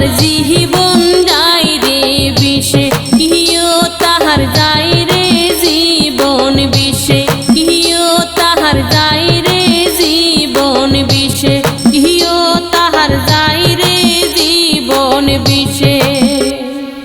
তাহার জীবন যায় রে বিষে কিও তাহার যায় রে জীবন বিষে কিও তাহার যায়